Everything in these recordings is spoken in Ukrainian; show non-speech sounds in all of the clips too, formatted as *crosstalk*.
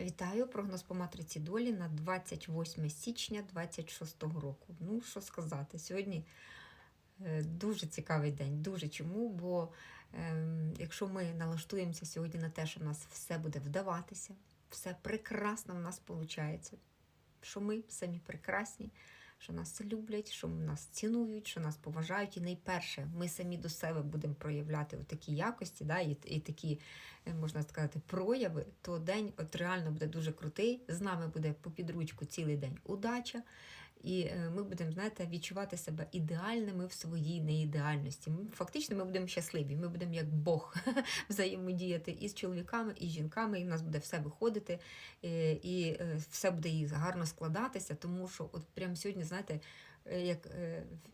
Вітаю прогноз по матриці долі на 28 січня 26 року. Ну, що сказати, сьогодні е, дуже цікавий день. Дуже чому? Бо е, якщо ми налаштуємося сьогодні на те, що в нас все буде вдаватися, все прекрасно в нас виходить, що ми самі прекрасні, що нас люблять, що нас цінують, що нас поважають. І найперше, ми самі до себе будемо проявляти такі якості, да, і, і такі, е, можна сказати, прояви, то день от реально буде дуже крутий. З нами буде по підручку цілий день удача. І е, ми будемо, знаєте, відчувати себе ідеальними в своїй неідеальності. Фактично, ми будемо щасливі. Ми будемо як Бог *laughs* взаємодіяти і з чоловіками, і з жінками, і в нас буде все виходити, е, і е, все буде і гарно складатися, тому що от прямо сьогодні, знаєте, як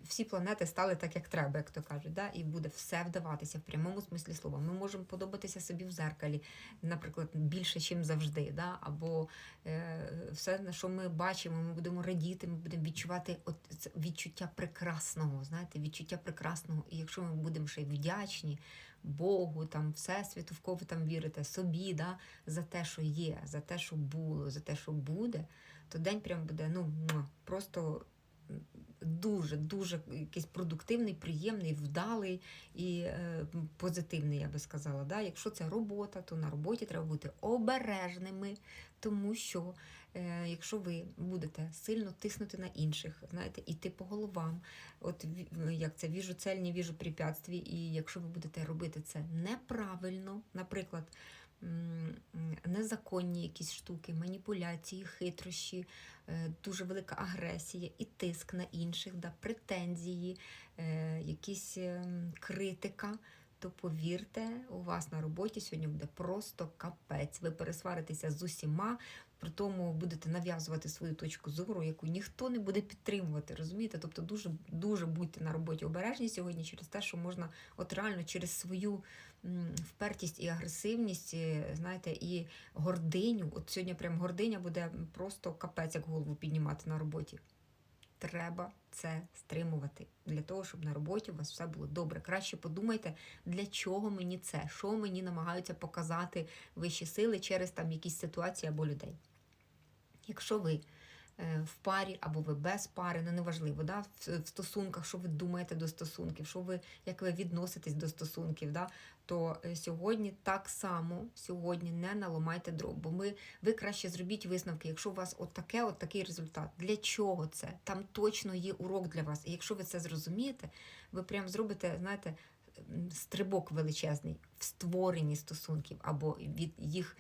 всі планети стали так, як треба, як то кажуть, да? і буде все вдаватися в прямому смислі слова. Ми можемо подобатися собі в зеркалі, наприклад, більше, ніж завжди. Да? Або все, на що ми бачимо, ми будемо радіти, ми будемо відчувати от відчуття прекрасного, знаєте, відчуття прекрасного. І якщо ми будемо ще й вдячні Богу, там, Всесвіту, в кого ви там вірите, собі, да? за те, що є, за те, що було, за те, що буде, то день прям буде ну, просто дуже дуже якийсь продуктивний, приємний, вдалий і е, позитивний, я би сказала. Да? Якщо це робота, то на роботі треба бути обережними, тому що е, якщо ви будете сильно тиснути на інших, знаєте, іти по головам, от як це віжу цель, не віжу препятствій, і якщо ви будете робити це неправильно, наприклад. Незаконні якісь штуки, маніпуляції, хитрощі, е, дуже велика агресія і тиск на інших, да, претензії, е, якісь ем, критика, то повірте, у вас на роботі сьогодні буде просто капець. Ви пересваритеся з усіма, при тому будете нав'язувати свою точку зору, яку ніхто не буде підтримувати. Розумієте? Тобто дуже, дуже будьте на роботі обережні сьогодні через те, що можна от реально через свою впертість і агресивність, е, знаєте, і гординю. От сьогодні прям гординя буде просто капець як голову піднімати на роботі. Треба це стримувати для того, щоб на роботі у вас все було добре. Краще подумайте, для чого мені це, що мені намагаються показати вищі сили через там якісь ситуації або людей. Якщо ви в парі або ви без пари, ну неважливо, да? в, стосунках, що ви думаєте до стосунків, що ви, як ви відноситесь до стосунків, да? то е, сьогодні так само сьогодні не наламайте дров, бо ми, ви краще зробіть висновки, якщо у вас от таке, от такий результат. Для чого це? Там точно є урок для вас. І якщо ви це зрозумієте, ви прям зробите, знаєте, стрибок величезний в створенні стосунків або від їх